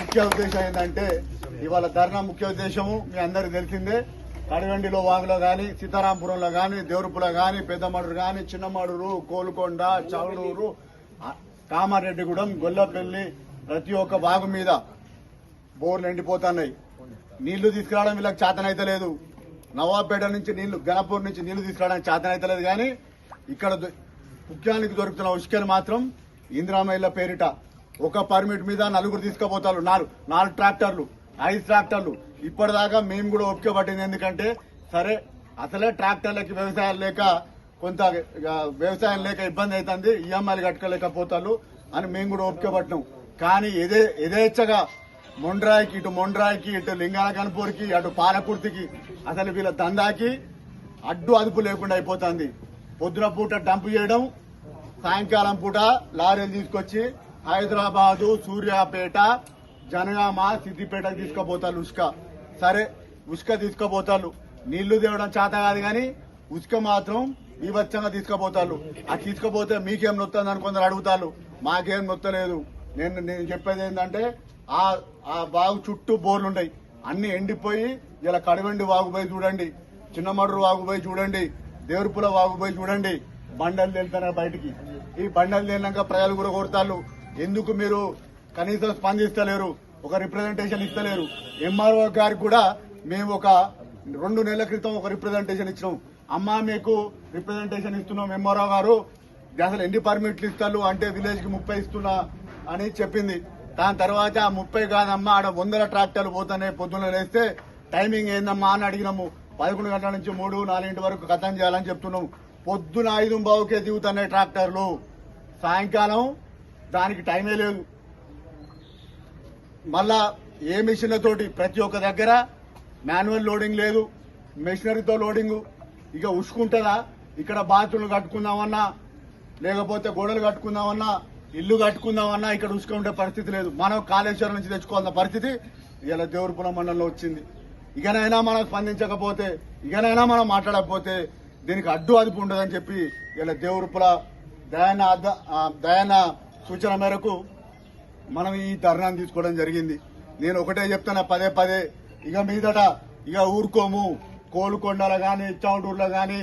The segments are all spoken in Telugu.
ముఖ్య ఉద్దేశం ఏంటంటే ఇవాళ ధర్నా ముఖ్య ఉద్దేశము మీ అందరికి తెలిసిందే. కడగండిలో వాగులో గాని సీతారాంపురంలో గాని దేవరపులో గాని పెద్దమడురు గాని చిన్నమడురు కోలుకొండ చౌడూరు కామారెడ్డిగూడెం గొల్లపల్లి ప్రతి ఒక్క వాగు మీద బోర్లు ఎండిపోతున్నాయి. నీళ్ళు తీసుకురావడం వీళ్ళకి చేతనైతే లేదు. నవాబ్పేట నుంచి నీళ్ళు గణపూర్ నుంచి నీళ్ళు తీసుకురావడానికి చేతనైతే లేదు కానీ ఇక్కడ ముఖ్యానికి దొరుకుతున్న ఉష్కని మాత్రం ఇందిరామయ్య పేరిట ఒక పర్మిట్ మీద నలుగురు తీసుకుపోతారు. నాలుగు నాలుగు ట్రాక్టర్లు ఐదు ట్రాక్టర్లు. ఇప్పటిదాకా మేము కూడా ఒప్పుకే పట్టింది ఎందుకంటే సరే అసలే ట్రాక్టర్లకి వ్యవసాయం లేక కొంత ఇక వ్యవసాయం లేక ఇబ్బంది అవుతుంది ఈఎంఐలు కట్టుకోలేకపోతారు అని మేము కూడా ఒప్పుకే పట్టినాం కానీ ఎదే యథేచ్ఛగా మొండ్రాయికి ఇటు మొండ్రాయికి ఇటు లింగాల కనుపూరికి అటు పాలకుర్తికి అసలు వీళ్ళ దందాకి అడ్డు అదుపు లేకుండా అయిపోతుంది. పొద్దున పూట డంప్ చేయడం సాయంకాలం పూట లారీలు తీసుకొచ్చి హైదరాబాదు సూర్యాపేట జనగామ సిద్దిపేట తీసుకుపోతారు ఉసుక. సరే ఉసుక తీసుకుపోతారు. నీళ్ళు తేవడం చేత కాదు కానీ ఉసుక మాత్రం వివచ్చంగా తీసుకుపోతారు. అది తీసుకుపోతే మీకేం నొత్తుంది అని కొందరు అడుగుతారు. మాకేం నొత్తలేదు. నేను నేను చెప్పేది ఏంటంటే ఆ ఆ బాగు చుట్టూ బోర్లు అన్ని ఎండిపోయి ఇలా కడవండి వాగుపోయి చూడండి. చిన్నమడరు వాగుపోయి చూడండి. దేవరపుల వాగుపోయి చూడండి. బండలు వెళ్తున్నారు బయటికి. ఈ బండలు తేలినాక ప్రజలు కూడా కొడతారు. ఎందుకు మీరు కనీసం స్పందిస్తలేరు? ఒక రిప్రజెంటేషన్ ఇస్తలేరు? ఎంఆర్ఓ గారికి కూడా మేము ఒక రెండు నెలల క్రితం ఒక రిప్రజెంటేషన్ ఇచ్చినాం. అమ్మా మీకు రిప్రజెంటేషన్ ఇస్తున్నాం ఎంఆర్ఓ గారు. అసలు ఎన్ని పర్మిట్లు ఇస్తారు? అంటే విలేజ్కి ముప్పై ఇస్తున్నా అని చెప్పింది. దాని తర్వాత ఆ ముప్పై కాదమ్మా ఆడ వందల ట్రాక్టర్లు పోతానే పొద్దున్న లేస్తే. టైమింగ్ ఏందమ్మా అని అడిగినాము. పదకొండు గంటల నుంచి మూడు నాలుగింటి వరకు కథం చేయాలని చెప్తున్నాం. పొద్దున ఐదు బావుకే దిగుతున్నాయి ట్రాక్టర్లు సాయంకాలం దానికి టైమే లేదు. మళ్ళా ఏ మిషన్లతోటి ప్రతి ఒక్క దగ్గర మాన్యువల్ లోడింగ్ లేదు మెషినరీతో లోడింగ్. ఇక ఉసుకుంటుందా? ఇక్కడ బాత్రూమ్లు కట్టుకుందామన్నా లేకపోతే గోడలు కట్టుకుందామన్నా ఇల్లు కట్టుకుందామన్నా ఇక్కడ ఉసుక ఉండే పరిస్థితి లేదు. మనం కాళేశ్వరం నుంచి తెచ్చుకోవాల్సిన పరిస్థితి ఇలా దేవరపురం మండలంలో వచ్చింది. ఇకనైనా మనం స్పందించకపోతే ఇకనైనా మనం మాట్లాడకపోతే దీనికి అడ్డు అదుపు ఉండదని చెప్పి ఇలా దేవరపుల దయాన దయాన సూచన మేరకు మనం ఈ ధర్నాన్ని తీసుకోవడం జరిగింది. నేను ఒకటే చెప్తున్నా పదే పదే ఇక మీదట ఇక ఊరుకోము. కోలుకొండలో కానీ చౌడూరులో కానీ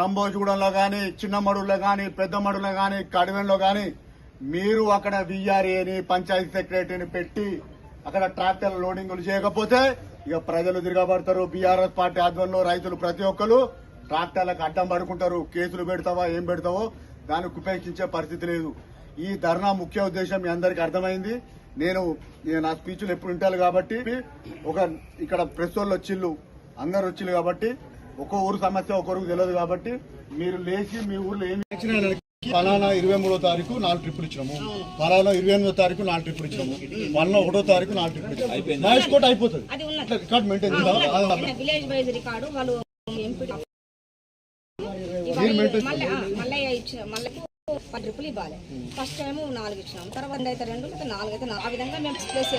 రంభోజగూడెంలో గాని చిన్నమడులో పెద్ద పెద్దమడులో కానీ కడివెన్లో కానీ మీరు అక్కడ విఆర్ఏని పంచాయతీ సెక్రటరీని పెట్టి అక్కడ ట్రాక్టర్ లోడింగ్లు చేయకపోతే ఇక ప్రజలు తిరగబడతారు. బీఆర్ఎస్ పార్టీ ఆధ్వర్యంలో రైతులు ప్రతి ఒక్కరు ట్రాక్టర్లకు అడ్డం పడుకుంటారు. కేసులు పెడతావా ఏం పెడతావో దానికి ఉపేక్షించే పరిస్థితి లేదు. ఈ ధర్నా ముఖ్య ఉద్దేశం మీ అందరికి అర్థమైంది. నేను నేను నా స్పీచ్లు ఎప్పుడు వింటాను కాబట్టి ఒక ఇక్కడ ప్రెస్ వాళ్ళు వచ్చిళ్ళు అందరు వచ్చిళ్ళు కాబట్టి ఒక ఊరు సమస్య ఒకరికి తెలియదు కాబట్టి మీరు లేచి మీ ఊర్లో ఏమి ఫలానా ఇరవై మూడో తారీఖు నాలుగు ట్రిప్పులు ఇచ్చినాము. ఫలానా ఇరవై ఎనిమిదో తారీఖు నాలుగు ట్రిప్పులు ఇచ్చినాము. ఫలానా ఒకటో తారీఖు నాలుగు ట్రిప్పులు ఇచ్చినాము. కోట అయిపోతుంది. అది ఉన్నది. అట్లా రికార్డ్ మెయింటైన్ చేయాలి విలేజ్ వైజ్ రికార్డు వాళ్ళు ఎంపీ మీరు maintain పది ట్రిప్పులు ఇవ్వాలి ఫస్ట్ టైం నాలుగు ఇచ్చినాం తర్వాత అయితే రెండు నాలుగు అయితే. ఆ విధంగా మేము ప్లేస్